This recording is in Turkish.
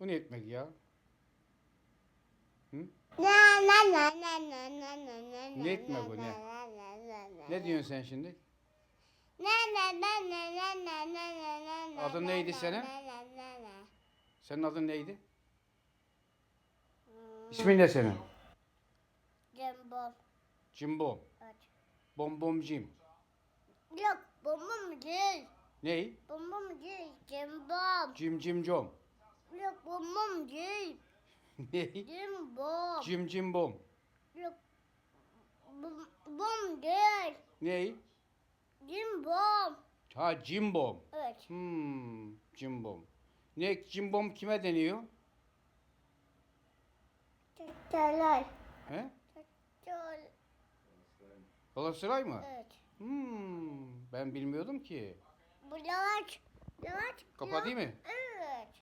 Bu ne ekmek ya? Hı? Na na na na na na na na Ne ekmek bu, ne? Ne diyorsun sen şimdi? Na na na na na na na na na na Adın neydi senin? Senin adın neydi? İsmin ne senin? Jumbo. Cimbom. Evet. Bombomcim. Yok bombom değil. Ney? Bombom değil. Jumbo. Cimcimcom. Bom bom değil. Ne? Cim bom. Cim cim bom. Yok. Bom, bom değil. Ne? Cim bom. Ha cim bom. Evet. Hmm, cim bom. Ne cim bom kime deniyor? Tekkeler. He? Tekkeler. Galatasaray mı? Evet. Hmm, ben bilmiyordum ki. Bu yavaş. Yavaş. Kapatayım mı? Evet.